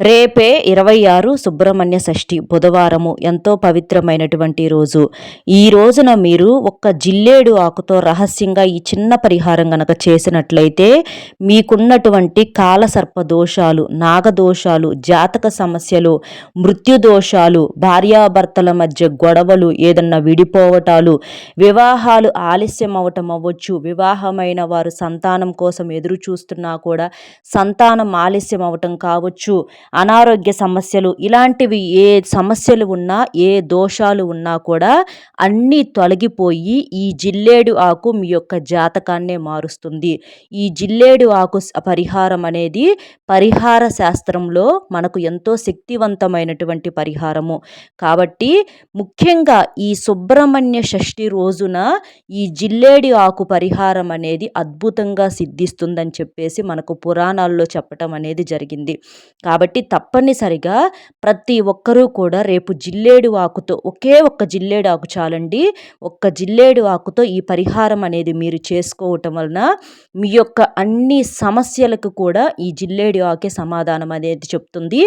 రేపే ఇరవై ఆరు సుబ్రహ్మణ్య షష్ఠి బుధవారము ఎంతో పవిత్రమైనటువంటి రోజు. ఈ రోజున మీరు ఒక్క జిల్లేడు ఆకుతో రహస్యంగా ఈ చిన్న పరిహారం గనక చేసినట్లయితే మీకున్నటువంటి కాలసర్ప దోషాలు నాగదోషాలు జాతక సమస్యలు మృత్యు దోషాలు భార్యాభర్తల మధ్య గొడవలు ఏదన్నా విడిపోవటాలు వివాహాలు ఆలస్యం అవటం అవ్వచ్చు వివాహమైన వారు సంతానం కోసం ఎదురు చూస్తున్నా కూడా సంతానం ఆలస్యం అవటం కావచ్చు. అనారోగ్య సమస్యలు ఇలాంటివి ఏ సమస్యలు ఉన్నా ఏ దోషాలు ఉన్నా కూడా అన్నీ తొలగిపోయి ఈ జిల్లేడు ఆకు మీ యొక్క జాతకాన్నే మారుస్తుంది. ఈ జిల్లేడు ఆకు పరిహారం అనేది పరిహార శాస్త్రంలో మనకు ఎంతో శక్తివంతమైనటువంటి పరిహారము. కాబట్టి ముఖ్యంగా ఈ సుబ్రహ్మణ్య షష్ఠి రోజున ఈ జిల్లేడు ఆకు పరిహారం అనేది అద్భుతంగా సిద్ధిస్తుందని చెప్పేసి మనకు పురాణాల్లో చెప్పటం అనేది జరిగింది. కాబట్టి కాబట్టి తప్పనిసరిగా ప్రతి ఒక్కరూ కూడా రేపు జిల్లేడు ఆకుతో ఒకే ఒక్క జిల్లేడు ఆకు చాలండి. ఒక్క జిల్లేడు ఆకుతో ఈ పరిహారం అనేది మీరు చేసుకోవటం వలన మీ యొక్క అన్ని సమస్యలకు కూడా ఈ జిల్లేడు ఆకే సమాధానం అనేది చెప్తుంది.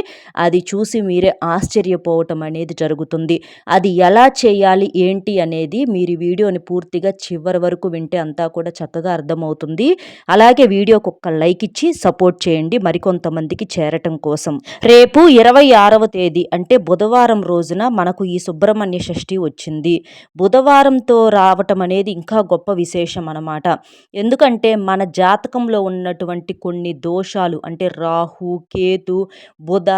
అది చూసి మీరే ఆశ్చర్యపోవటం అనేది జరుగుతుంది. అది ఎలా చేయాలి ఏంటి అనేది మీరు వీడియోని పూర్తిగా చివరి వరకు వింటే అంతా కూడా చక్కగా అర్థమవుతుంది. అలాగే వీడియోకి ఒక్క లైక్ ఇచ్చి సపోర్ట్ చేయండి. మరికొంతమందికి చేరటం కోసం. రేపు ఇరవై ఆరవ తేదీ అంటే బుధవారం రోజున మనకు ఈ సుబ్రహ్మణ్య షష్ఠి వచ్చింది. బుధవారంతో రావటం అనేది ఇంకా గొప్ప విశేషం అన్నమాట. ఎందుకంటే మన జాతకంలో ఉన్నటువంటి కొన్ని దోషాలు అంటే రాహు కేతు బుధ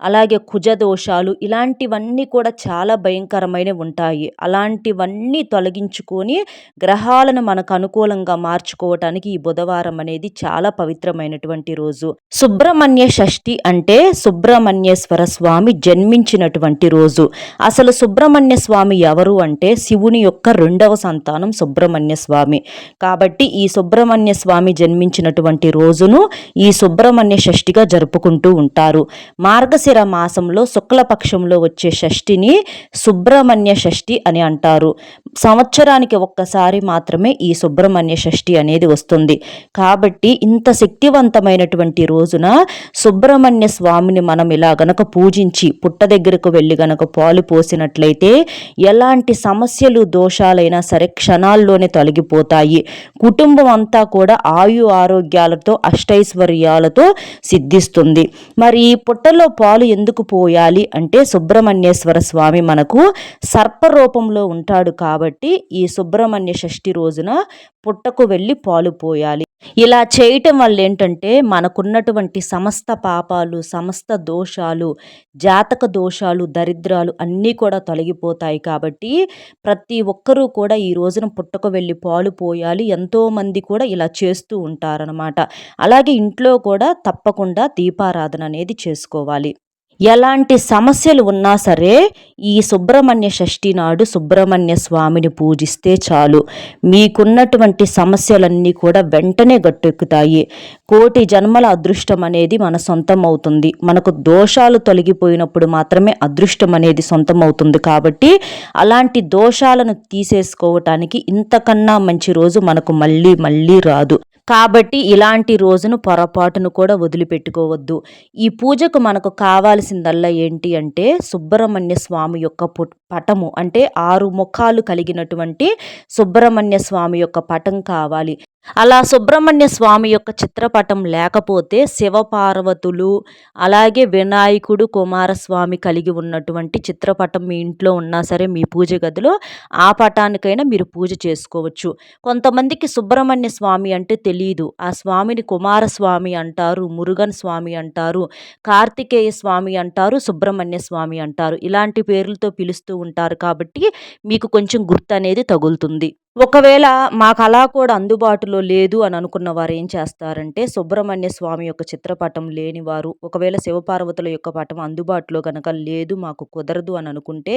అలాగే కుజ దోషాలు ఇలాంటివన్నీ కూడా చాలా భయంకరమైనవి ఉంటాయి. అలాంటివన్నీ తొలగించుకొని గ్రహాలను మనకు అనుకూలంగా మార్చుకోవటానికి ఈ బుధవారం అనేది చాలా పవిత్రమైనటువంటి రోజు. సుబ్రహ్మణ్య షష్ఠి అంటే సుబ్రహ్మణ్యేశ్వర స్వామి జన్మించినటువంటి రోజు. అసలు సుబ్రహ్మణ్య స్వామి ఎవరు అంటే శివుని యొక్క రెండవ సంతానం సుబ్రహ్మణ్య స్వామి. కాబట్టి ఈ సుబ్రహ్మణ్య స్వామి జన్మించినటువంటి రోజును ఈ సుబ్రహ్మణ్య షష్ఠిగా జరుపుకుంటూ ఉంటారు. మార్గశిర మాసంలో శుక్లపక్షంలో వచ్చే షష్ఠిని సుబ్రహ్మణ్య షష్ఠి అని అంటారు. సంవత్సరానికి ఒక్కసారి మాత్రమే ఈ సుబ్రహ్మణ్య షష్ఠి అనేది వస్తుంది. కాబట్టి ఇంత శక్తివంతమైనటువంటి రోజున సుబ్రహ్మణ్య స్వామిని మనం ఇలా గనక పూజించి పుట్ట దగ్గరకు వెళ్ళి గనక పాలు పోసినట్లయితే ఎలాంటి సమస్యలు దోషాలైనా సరే క్షణాల్లోనే తొలగిపోతాయి. కుటుంబం అంతా కూడా ఆయు ఆరోగ్యాలతో అష్టైశ్వర్యాలతో సిద్ధిస్తుంది. మరి పుట్టలో పాలు ఎందుకు పోయాలి అంటే సుబ్రహ్మణ్యేశ్వర స్వామి మనకు సర్పరూపంలో ఉంటాడు కాబట్టి కాబట్టి ఈ సుబ్రహ్మణ్య షష్ఠి రోజున పుట్టకు వెళ్ళి పాలు పోయాలి. ఇలా చేయటం వల్ల ఏంటంటే మనకున్నటువంటి సమస్త పాపాలు సమస్త దోషాలు జాతక దోషాలు దరిద్రాలు అన్నీ కూడా తొలగిపోతాయి కాబట్టి ప్రతి ఒక్కరూ కూడా ఈ రోజున పుట్టకు వెళ్ళి పాలు పోయాలి. ఎంతోమంది కూడా ఇలా చేస్తూ ఉంటారనమాట అలాగే ఇంట్లో కూడా తప్పకుండా దీపారాధన అనేది చేసుకోవాలి. ఎలాంటి సమస్యలు ఉన్నా సరే ఈ సుబ్రహ్మణ్య షష్ఠి నాడు సుబ్రహ్మణ్య స్వామిని పూజిస్తే చాలు. మీకున్నటువంటి సమస్యలన్నీ కూడా వెంటనే గట్టెక్కుతాయి. కోటి జన్మల అదృష్టం అనేది మన సొంతం అవుతుంది మనకు దోషాలు తొలగిపోయినప్పుడు మాత్రమే అదృష్టం అనేది సొంతం అవుతుంది కాబట్టి అలాంటి దోషాలను తీసేసుకోవటానికి ఇంతకన్నా మంచి రోజు మనకు మళ్ళీ మళ్ళీ రాదు. కాబట్టి ఇలాంటి రోజును పొరపాటును కూడా వదిలిపెట్టుకోవద్దు. ఈ పూజకు మనకు కావాల్సిందల్లా ఏంటి అంటే సుబ్రహ్మణ్య స్వామి యొక్క పటము. అంటే ఆరు ముఖాలు కలిగినటువంటి సుబ్రహ్మణ్య స్వామి యొక్క పటం కావాలి. అలా సుబ్రహ్మణ్య స్వామి యొక్క చిత్రపటం లేకపోతే శివపార్వతులు అలాగే వినాయకుడు కుమారస్వామి కలిగి ఉన్నటువంటి చిత్రపటం మీ ఇంట్లో ఉన్నా సరే మీ పూజ గదిలో ఆ పటానికైనా మీరు పూజ చేసుకోవచ్చు. కొంతమందికి సుబ్రహ్మణ్య స్వామి అంటే తెలియదు ఆ స్వామిని కుమారస్వామి అంటారు మురుగన్ స్వామి అంటారు కార్తికేయ స్వామి అంటారు సుబ్రహ్మణ్య స్వామి అంటారు. ఇలాంటి పేర్లతో పిలుస్తూ ఉంటారు కాబట్టి మీకు కొంచెం గుర్తు అనేది తగులుతుంది. ఒకవేళ మాకు అలా కూడా అందుబాటులో లేదు అని అనుకున్న వారు ఏం చేస్తారంటే సుబ్రహ్మణ్య స్వామి యొక్క చిత్రపటం లేని వారు ఒకవేళ శివపార్వతుల యొక్క పటం అందుబాటులో కనుక లేదు మాకు కుదరదు అని అనుకుంటే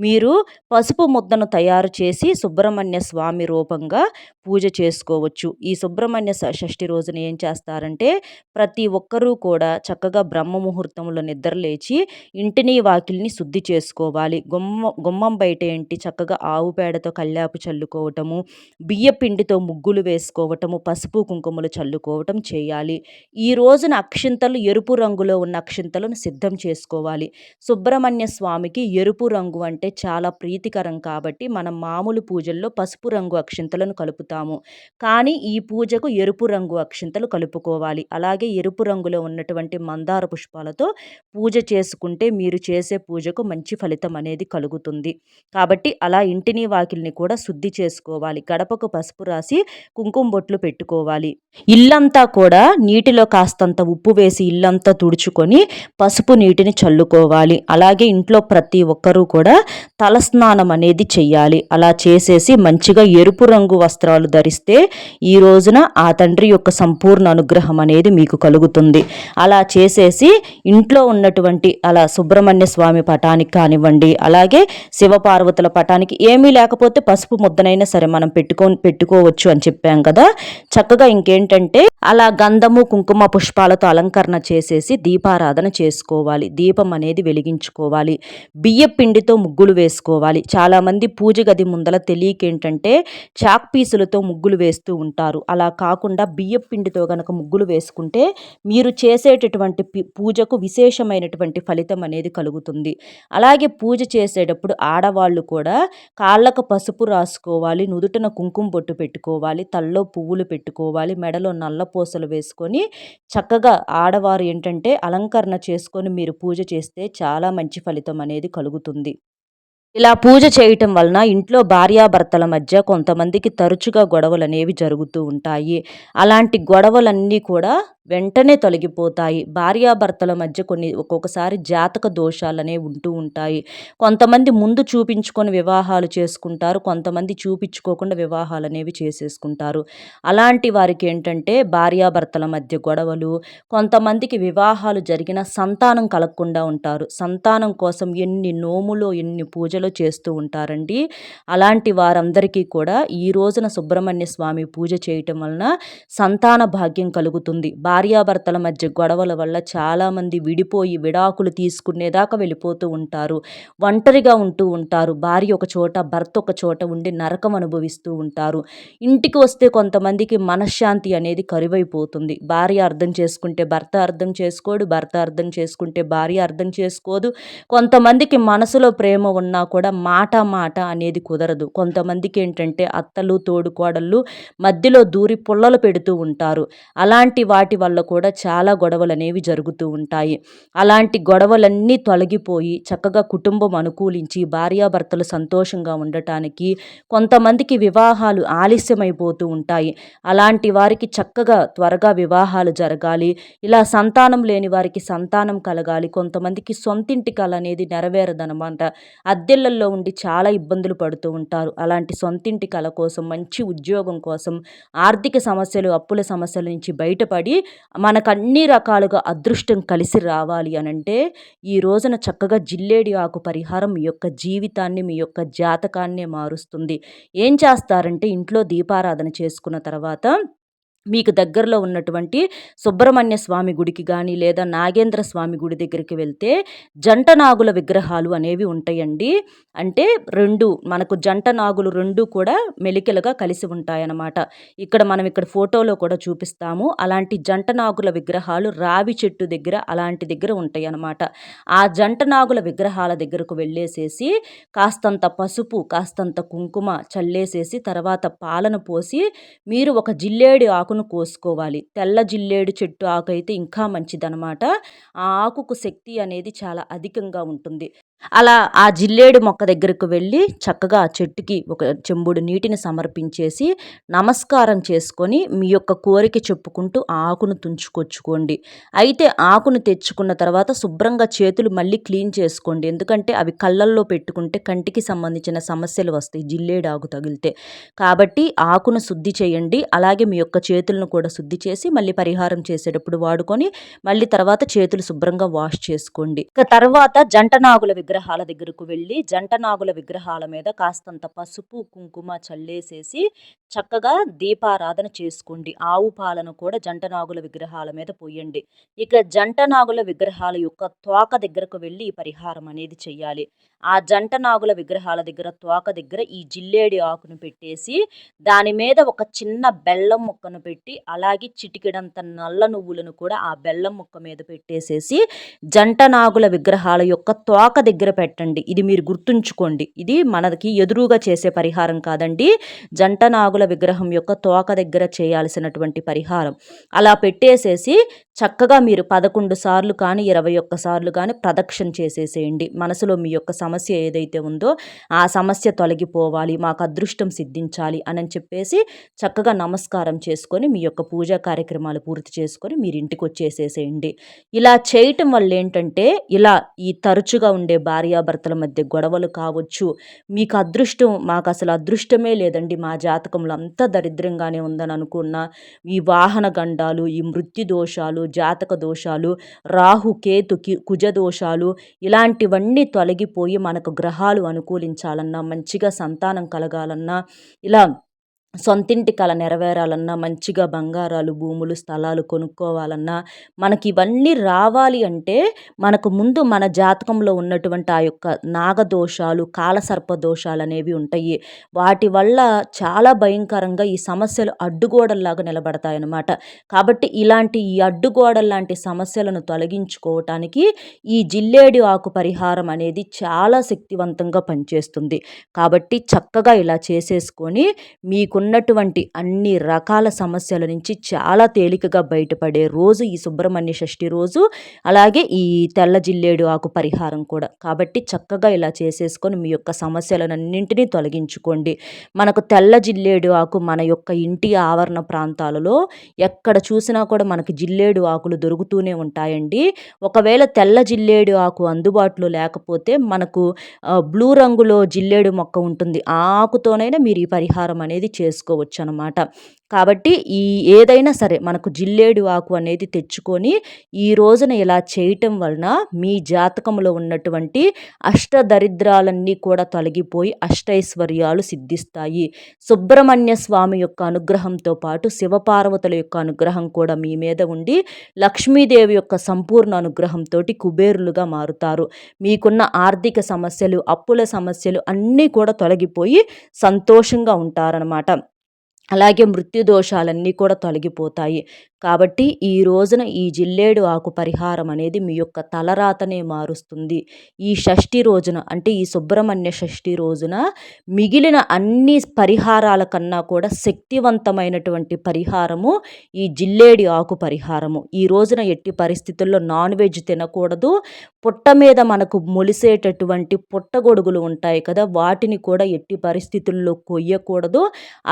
మీరు పసుపు ముద్దను తయారు చేసి సుబ్రహ్మణ్య స్వామి రూపంగా పూజ చేసుకోవచ్చు. ఈ సుబ్రహ్మణ్య స- షష్ఠి రోజున ఏం చేస్తారంటే ప్రతి ఒక్కరూ కూడా చక్కగా బ్రహ్మ ముహూర్తంలో నిద్రలేచి ఇంటిని వాకిల్ని శుద్ధి చేసుకోవాలి. గుమ్మ గుమ్మం బయట ఏంటి? చక్కగా ఆవు పేడతో కల్లాపు చల్లుకోవటము బియ్య పిండితో ముగ్గులు వేసుకోవటము పసుపు కుంకుమలు చల్లుకోవటం చేయాలి. ఈ రోజున అక్షింతలు ఎరుపు రంగులో ఉన్న అక్షింతలను సిద్ధం చేసుకోవాలి. సుబ్రహ్మణ్య స్వామికి ఎరుపు రంగు అంటే చాలా ప్రీతికరం కాబట్టి మనం మామూలు పూజల్లో పసుపు రంగు అక్షింతలను కలుపుతాము. కానీ ఈ పూజకు ఎరుపు రంగు అక్షింతలు కలుపుకోవాలి. అలాగే ఎరుపు రంగులో ఉన్నటువంటి మందార పుష్పాలతో పూజ చేసుకుంటే మీరు చేసే పూజకు మంచి ఫలితం అనేది కలుగుతుంది. కాబట్టి అలా ఇంటిని వాకిల్ని కూడా శుద్ధి చేసుకోవాలి గడపకు పసుపు రాసి కుంకుమ బొట్లు పెట్టుకోవాలి. ఇల్లంతా కూడా నీటిలో కాస్తంత ఉప్పు వేసి ఇల్లంతా తుడుచుకొని పసుపు నీటిని చల్లుకోవాలి. అలాగే ఇంట్లో ప్రతి ఒక్కరూ కూడా తలస్నానం అనేది చెయ్యాలి. అలా చేసేసి మంచిగా ఎరుపు రంగు వస్త్రాలు ధరిస్తే ఈ రోజున ఆ తండ్రి యొక్క సంపూర్ణ అనుగ్రహం అనేది మీకు కలుగుతుంది. అలా చేసేసి ఇంట్లో ఉన్నటువంటి అలా సుబ్రహ్మణ్య స్వామి పటానికి కానివ్వండి అలాగే శివపార్వతుల పటానికి ఏమీ లేకపోతే పసుపు ముద్దనైనా సరే మనం పెట్టుకో పెట్టుకోవచ్చు అని చెప్పాం కదా. చక్కగా ఇంకేంటంటే అలా గంధము కుంకుమ పుష్పాలతో అలంకరణ చేసేసి దీపారాధన చేసుకోవాలి. దీపం అనేది వెలిగించుకోవాలి. బియ్య పిండితో ముగ్గులు వేసుకోవాలి. చాలామంది పూజ గది ముందల తెలియకేంటంటే చాక్ పీసులతో ముగ్గులు వేస్తూ ఉంటారు. అలా కాకుండా బియ్య పిండితో గనక ముగ్గులు వేసుకుంటే మీరు చేసేటటువంటి పూజకు విశేషమైనటువంటి ఫలితం అనేది కలుగుతుంది. అలాగే పూజ చేసేటప్పుడు ఆడవాళ్ళు కూడా కాళ్ళకు పసుపు రాసుకోవాలి. నుదుటన కుంకుమ బొట్టు పెట్టుకోవాలి తల్లో పువ్వులు పెట్టుకోవాలి మెడలో నల్ల పూసలు వేసుకొని చక్కగా ఆడవారు ఏంటంటే అలంకరణ చేసుకొని మీరు పూజ చేస్తే చాలా మంచి ఫలితం అనేది కలుగుతుంది. ఇలా పూజ చేయటం వలన ఇంట్లో భార్యాభర్తల మధ్య కొంతమందికి తరచుగా గొడవలు అనేవి జరుగుతూ ఉంటాయి. అలాంటి గొడవలన్నీ కూడా వెంటనే తొలగిపోతాయి. భార్యాభర్తల మధ్య కొన్ని ఒక్కొక్కసారి జాతక దోషాలు అనేవి ఉంటూ ఉంటాయి. కొంతమంది ముందు చూపించుకొని వివాహాలు చేసుకుంటారు. కొంతమంది చూపించుకోకుండా వివాహాలు అనేవి చేసేసుకుంటారు. అలాంటి వారికి ఏంటంటే భార్యాభర్తల మధ్య గొడవలు కొంతమందికి వివాహాలు జరిగిన సంతానం కలగకుండా ఉంటారు. సంతానం కోసం ఎన్ని నోములో ఎన్ని పూజలు చేస్తూ ఉంటారండి. అలాంటి వారందరికీ కూడా ఈ రోజున సుబ్రహ్మణ్య స్వామి పూజ చేయటం వలన సంతాన భాగ్యం కలుగుతుంది. భార్యాభర్తల మధ్య గొడవల వల్ల చాలామంది విడిపోయి విడాకులు తీసుకునేదాకా వెళ్ళిపోతూ ఉంటారు. ఒంటరిగా ఉంటూ ఉంటారు. భార్య ఒక చోట భర్త ఒక చోట ఉండి నరకం అనుభవిస్తూ ఉంటారు. ఇంటికి వస్తే కొంతమందికి మనశ్శాంతి అనేది కరువైపోతుంది. భార్య అర్థం చేసుకుంటే భర్త అర్థం చేసుకోడు భర్త అర్థం చేసుకుంటే భార్య అర్థం చేసుకోదు. కొంతమందికి మనసులో ప్రేమ ఉన్నా కూడా మాట మాట అనేది కుదరదు. కొంతమందికి ఏంటంటే అత్తలు తోడుకోడళ్ళు మధ్యలో దూరి పుల్లలు పెడుతూ ఉంటారు. అలాంటి వాటి వల్ల కూడా చాలా గొడవలు అనేవి జరుగుతూ ఉంటాయి. అలాంటి గొడవలన్నీ తొలగిపోయి చక్కగా కుటుంబం అనుకూలించి భార్యాభర్తలు సంతోషంగా ఉండటానికి కొంతమందికి వివాహాలు ఆలస్యమైపోతూ ఉంటాయి. అలాంటి వారికి చక్కగా త్వరగా వివాహాలు జరగాలి. ఇలా సంతానం లేని వారికి సంతానం కలగాలి. కొంతమందికి సొంతింటి కల అనేది నెరవేరదనమాట అద్దెళ్ళల్లో ఉండి చాలా ఇబ్బందులు పడుతూ ఉంటారు. అలాంటి సొంతింటి కల కోసం మంచి ఉద్యోగం కోసం ఆర్థిక సమస్యలు అప్పుల సమస్యల నుంచి బయటపడి మనకు అన్ని రకాలుగా అదృష్టం కలిసి రావాలి అని అంటే ఈ రోజున చక్కగా జిల్లేడి ఆకు పరిహారం మీ యొక్క జీవితాన్ని మీ యొక్క జాతకాన్ని మారుస్తుంది. ఏం చేస్తారంటే ఇంట్లో దీపారాధన చేసుకున్న తర్వాత మీకు దగ్గరలో ఉన్నటువంటి సుబ్రహ్మణ్య స్వామి గుడికి కానీ లేదా నాగేంద్ర స్వామి గుడి దగ్గరికి వెళ్తే జంట నాగుల విగ్రహాలు అనేవి ఉంటాయండి. అంటే రెండు మనకు జంట నాగులు రెండు కూడా మెలికలుగా కలిసి ఉంటాయన్నమాట. ఇక్కడ మనం ఇక్కడ ఫోటోలో కూడా చూపిస్తాము. అలాంటి జంట నాగుల విగ్రహాలు రావి చెట్టు దగ్గర అలాంటి దగ్గర ఉంటాయి అన్నమాట ఆ జంట నాగుల విగ్రహాల దగ్గరకు వెళ్ళేసేసి కాస్తంత పసుపు కాస్తంత కుంకుమ చల్లేసేసి తర్వాత పాలను పోసి మీరు ఒక జిల్లేడు ఆకును కోసుకోవాలి. తెల్ల జిల్లేడు చెట్టు ఆకు అయితే ఇంకా మంచిదనమాట. ఆ ఆకుకు శక్తి అనేది చాలా అధికంగా ఉంటుంది. అలా ఆ జిల్లేడు మొక్క దగ్గరకు వెళ్ళి చక్కగా ఆ చెట్టుకి ఒక చెంబుడు నీటిని సమర్పించేసి నమస్కారం చేసుకొని మీ యొక్క కోరిక చెప్పుకుంటూ ఆకును తుంచుకొచ్చుకోండి. అయితే ఆకును తెచ్చుకున్న తర్వాత శుభ్రంగా చేతులు మళ్ళీ క్లీన్ చేసుకోండి. ఎందుకంటే అవి కళ్ళల్లో పెట్టుకుంటే కంటికి సంబంధించిన సమస్యలు వస్తాయి జిల్లేడు ఆకు తగిలితే. కాబట్టి ఆకును శుద్ధి చేయండి. అలాగే మీ యొక్క చేతులను కూడా శుద్ధి చేసి మళ్ళీ పరిహారం చేసేటప్పుడు వాడుకొని మళ్ళీ తర్వాత చేతులు శుభ్రంగా వాష్ చేసుకోండి. ఇక తర్వాత జంట నాగుల విగ్రహాల దగ్గరకు వెళ్ళి జంట నాగుల విగ్రహాల మీద కాస్తంత పసుపు కుంకుమ చల్లేసేసి చక్కగా దీపారాధన చేసుకోండి. ఆవు పాలను కూడా జంట నాగుల విగ్రహాల మీద పోయండి. ఇక జంట నాగుల విగ్రహాల యొక్క తోక దగ్గరకు వెళ్ళి ఈ పరిహారం అనేది చేయాలి ఆ జంట నాగుల విగ్రహాల దగ్గర తోక దగ్గర ఈ జిల్లేడి ఆకును పెట్టేసి దాని మీద ఒక చిన్న బెల్లం ముక్కను పెట్టి అలాగే చిటికెడంత నల్ల నువ్వులను కూడా ఆ బెల్లం ముక్క మీద పెట్టేసేసి జంట నాగుల విగ్రహాల యొక్క తోక దగ్గర దగ్గర పెట్టండి. ఇది మీరు గుర్తుంచుకోండి. ఇది మనకి ఎదురుగా చేసే పరిహారం కాదండి. జంట నాగుల విగ్రహం యొక్క తోక దగ్గర చేయాల్సినటువంటి పరిహారం. అలా పెట్టేసేసి చక్కగా మీరు పదకొండు సార్లు కానీ ఇరవై ఒక్క సార్లు కానీ ప్రదక్షిణ చేసేసేయండి. మనసులో మీ యొక్క సమస్య ఏదైతే ఉందో ఆ సమస్య తొలగిపోవాలి. మాకు అదృష్టం సిద్ధించాలి అని చెప్పేసి చక్కగా నమస్కారం చేసుకొని మీ యొక్క పూజా కార్యక్రమాలు పూర్తి చేసుకొని మీరు ఇంటికి వచ్చేసేసేయండి. ఇలా చేయటం వల్ల ఏంటంటే ఇలా ఈ తరచుగా ఉండే భార్యాభర్తల మధ్య గొడవలు కావచ్చు. మీకు అదృష్టం మాకు అసలు అదృష్టమే లేదండి. మా జాతకంలో అంత దరిద్రంగానే ఉందని అనుకున్న ఈ వాహన గండాలు ఈ మృత్యు దోషాలు జాతక దోషాలు రాహు కేతు కుజ దోషాలు ఇలాంటివన్నీ తొలగిపోయి మనకు గ్రహాలు అనుకూలించాలన్నా మంచిగా సంతానం కలగాలన్నా ఇలా సొంతింటి కళ నెరవేరాలన్నా మంచిగా బంగారాలు భూములు స్థలాలు కొనుక్కోవాలన్నా మనకి ఇవన్నీ రావాలి అంటే మనకు ముందు మన జాతకంలో ఉన్నటువంటి ఆ యొక్క నాగదోషాలు కాలసర్ప దోషాలు అనేవి ఉంటాయి. వాటి వల్ల చాలా భయంకరంగా ఈ సమస్యలు అడ్డుగోడల్లాగా నిలబడతాయన్నమాట. కాబట్టి ఇలాంటి ఈ అడ్డుగోడల లాంటి సమస్యలను తొలగించుకోవటానికి ఈ జిల్లేడి ఆకు పరిహారం అనేది చాలా శక్తివంతంగా పనిచేస్తుంది. కాబట్టి చక్కగా ఇలా చేసేసుకొని మీకు ఉన్నటువంటి అన్ని రకాల సమస్యల నుంచి చాలా తేలికగా బయటపడే రోజు ఈ సుబ్రహ్మణ్య షష్ఠి రోజు అలాగే ఈ తెల్ల జిల్లేడు ఆకు పరిహారం కూడా. కాబట్టి చక్కగా ఇలా చేసేసుకొని మీ యొక్క సమస్యలన్నింటినీ తొలగించుకోండి. మనకు తెల్ల జిల్లేడు ఆకు మన యొక్క ఇంటి ఆవరణ ప్రాంతాలలో ఎక్కడ చూసినా కూడా మనకు జిల్లేడు ఆకులు దొరుకుతూనే ఉంటాయండి. ఒకవేళ తెల్ల జిల్లేడు ఆకు అందుబాటులో లేకపోతే మనకు బ్లూ రంగులో జిల్లేడు మొక్క ఉంటుంది. ఆ ఆకుతోనైనా మీరు ఈ పరిహారం అనేది చే చేసుకోవచ్చు అనమాట కాబట్టి ఈ ఏదైనా సరే మనకు జిల్లేడు ఆకు అనేది తెచ్చుకొని ఈ రోజున ఇలా చేయటం వలన మీ జాతకంలో ఉన్నటువంటి అష్టదరిద్రాలన్నీ కూడా తొలగిపోయి అష్టైశ్వర్యాలు సిద్ధిస్తాయి. సుబ్రహ్మణ్య స్వామి యొక్క అనుగ్రహంతో పాటు శివపార్వతుల యొక్క అనుగ్రహం కూడా మీ మీద ఉండి లక్ష్మీదేవి యొక్క సంపూర్ణ అనుగ్రహంతో కుబేరులుగా మారుతారు. మీకున్న ఆర్థిక సమస్యలు అప్పుల సమస్యలు అన్నీ కూడా తొలగిపోయి సంతోషంగా ఉంటారనమాట. అలాగే మృత్యు దోషాలన్నీ కూడా తొలగిపోతాయి. కాబట్టి ఈ రోజున ఈ జిల్లేడు ఆకు పరిహారం అనేది మీ యొక్క తలరాతనే మారుస్తుంది. ఈ షష్ఠి రోజున అంటే ఈ సుబ్రహ్మణ్య షష్ఠి రోజున మిగిలిన అన్ని పరిహారాల కన్నా కూడా శక్తివంతమైనటువంటి పరిహారము ఈ జిల్లేడి ఆకు పరిహారము. ఈ రోజున ఎట్టి పరిస్థితుల్లో నాన్ వెజ్ తినకూడదు. పుట్ట మీద మనకు మొలిసేటటువంటి పుట్టగొడుగులు ఉంటాయి కదా వాటిని కూడా ఎట్టి పరిస్థితుల్లో కొయ్యకూడదు.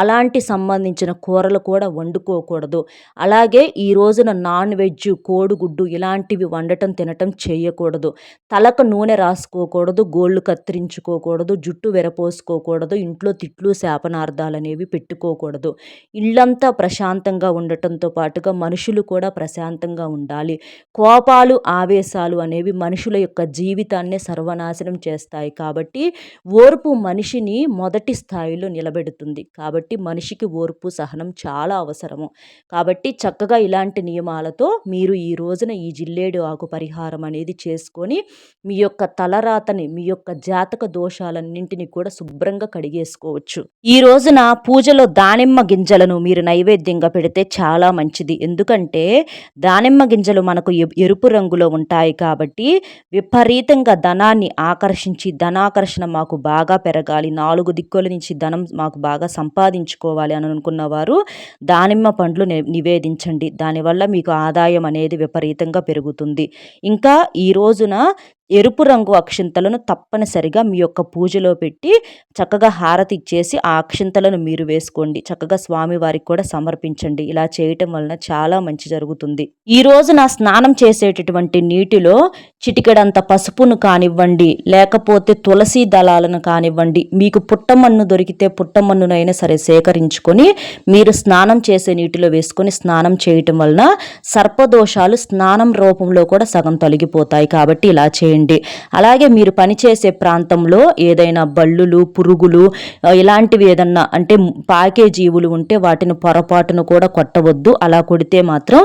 అలాంటి సంబంధించిన కూరలు కూడా వండుకోకూడదు. అలాగే అలాగే ఈ రోజున నాన్ వెజ్ కోడిగుడ్డు ఇలాంటివి వండటం తినటం చేయకూడదు. తలకు నూనె రాసుకోకూడదు గోళ్ళు కత్తిరించుకోకూడదు జుట్టు విరపోసుకోకూడదు ఇంట్లో తిట్లు శాపనార్థాలు అనేవి పెట్టుకోకూడదు. ఇళ్ళంతా ప్రశాంతంగా ఉండటంతో పాటుగా మనుషులు కూడా ప్రశాంతంగా ఉండాలి. కోపాలు ఆవేశాలు అనేవి మనుషుల యొక్క జీవితాన్నే సర్వనాశనం చేస్తాయి కాబట్టి ఓర్పు మనిషిని మొదటి స్థాయిలో నిలబెడుతుంది. కాబట్టి మనిషికి ఓర్పు సహనం చాలా అవసరము. కాబట్టి చక్కగా చక్కగా ఇలాంటి నియమాలతో మీరు ఈ రోజున ఈ జిల్లేడు ఆకు పరిహారం అనేది చేసుకొని మీ యొక్క తలరాతని మీ యొక్క జాతక దోషాలన్నింటినీ కూడా శుభ్రంగా కడిగేసుకోవచ్చు. ఈ రోజున పూజలో దానిమ్మ గింజలను మీరు నైవేద్యంగా పెడితే చాలా మంచిది. ఎందుకంటే దానిమ్మ గింజలు మనకు ఎరుపు రంగులో ఉంటాయి కాబట్టి విపరీతంగా ధనాన్ని ఆకర్షించి ధనాకర్షణ మాకు బాగా పెరగాలి. నాలుగు దిక్కుల నుంచి ధనం మాకు బాగా సంపాదించుకోవాలి అని అనుకున్నవారు దానిమ్మ పండ్లు నివేదించండి. చేయండి దానివల్ల మీకు ఆదాయం అనేది విపరీతంగా పెరుగుతుంది. ఇంకా ఈ రోజున ఎరుపు రంగు అక్షింతలను తప్పనిసరిగా మీ యొక్క పూజలో పెట్టి చక్కగా హారతి ఇచ్చేసి ఆ అక్షింతలను మీరు వేసుకోండి. చక్కగా స్వామివారికి కూడా సమర్పించండి. ఇలా చేయటం వలన చాలా మంచి జరుగుతుంది. ఈ రోజు నా స్నానం చేసేటటువంటి నీటిలో చిటికెడంత పసుపును కానివ్వండి లేకపోతే తులసి దళాలను కానివ్వండి మీకు పుట్టమన్ను దొరికితే పుట్టమన్నునైనా సరే సేకరించుకొని మీరు స్నానం చేసే నీటిలో వేసుకొని స్నానం చేయటం వలన సర్పదోషాలు స్నానం రూపంలో కూడా సగం తొలగిపోతాయి. కాబట్టి ఇలా చేయండి. అలాగే మీరు పనిచేసే ప్రాంతంలో ఏదైనా బల్లులు పురుగులు ఇలాంటివి ఏదన్నా అంటే పాకే జీవులు ఉంటే వాటిని పొరపాటును కూడా కొట్టవద్దు. అలా కొడితే మాత్రం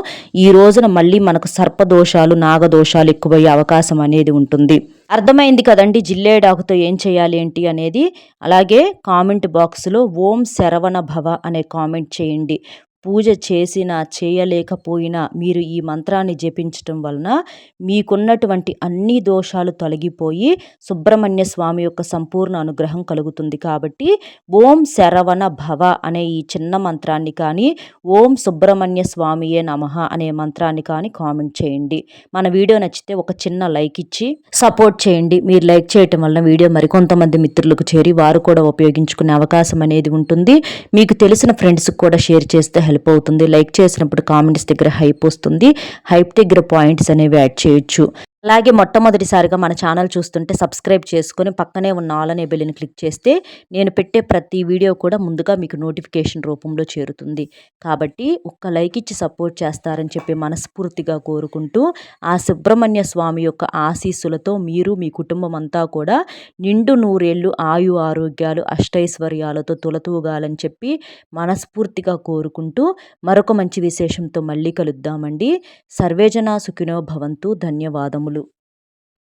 ఈ రోజున మళ్ళీ మనకు సర్పదోషాలు నాగదోషాలు ఎక్కువయ్యే అవకాశం అనేది ఉంటుంది. అర్థమైంది కదండి జిల్లేడాకుతో ఏం చేయాలి ఏంటి అనేది? అలాగే కామెంట్ బాక్స్లో ఓం శరవణ భవ అనే కామెంట్ చేయండి. పూజ చేసినా చేయలేకపోయినా మీరు ఈ మంత్రాన్ని జపించటం వలన మీకున్నటువంటి అన్ని దోషాలు తొలగిపోయి సుబ్రహ్మణ్య స్వామి యొక్క సంపూర్ణ అనుగ్రహం కలుగుతుంది కాబట్టి ఓం శరవణ భవ అనే ఈ చిన్న మంత్రాన్ని కానీ ఓం సుబ్రహ్మణ్య స్వామియే నమ అనే మంత్రాన్ని కానీ కామెంట్ చేయండి. మన వీడియో నచ్చితే ఒక చిన్న లైక్ ఇచ్చి సపోర్ట్ చేయండి. మీరు లైక్ చేయటం వలన వీడియో మరికొంతమంది మిత్రులకు చేరి వారు కూడా ఉపయోగించుకునే అవకాశం అనేది ఉంటుంది. మీకు తెలిసిన ఫ్రెండ్స్కి కూడా షేర్ చేస్తే హెల్ప్ అవుతుంది. లైక్ చేసినప్పుడు కామెంట్స్ దగ్గర హైప్ వస్తుంది. హైప్ దగ్గర పాయింట్స్ అనేవి యాడ్ చేయొచ్చు. అలాగే మొట్టమొదటిసారిగా మన ఛానల్ చూస్తుంటే సబ్స్క్రైబ్ చేసుకొని పక్కనే ఉన్న ఆల్ అనే బెల్లిని క్లిక్ చేస్తే నేను పెట్టే ప్రతి వీడియో కూడా ముందుగా మీకు నోటిఫికేషన్ రూపంలో చేరుతుంది. కాబట్టి ఒక్క లైక్ ఇచ్చి సపోర్ట్ చేస్తారని చెప్పి మనస్ఫూర్తిగా కోరుకుంటూ ఆ సుబ్రహ్మణ్య స్వామి యొక్క ఆశీస్సులతో మీరు మీ కుటుంబం అంతా కూడా నిండు నూరేళ్ళు ఆయు ఆరోగ్యాలు అష్టైశ్వర్యాలతో తులతూగాలని చెప్పి మనస్ఫూర్తిగా కోరుకుంటూ మరొక మంచి విశేషంతో మళ్ళీ కలుద్దామండి. సర్వేజన సుఖినో భవంతు. ధన్యవాదములు.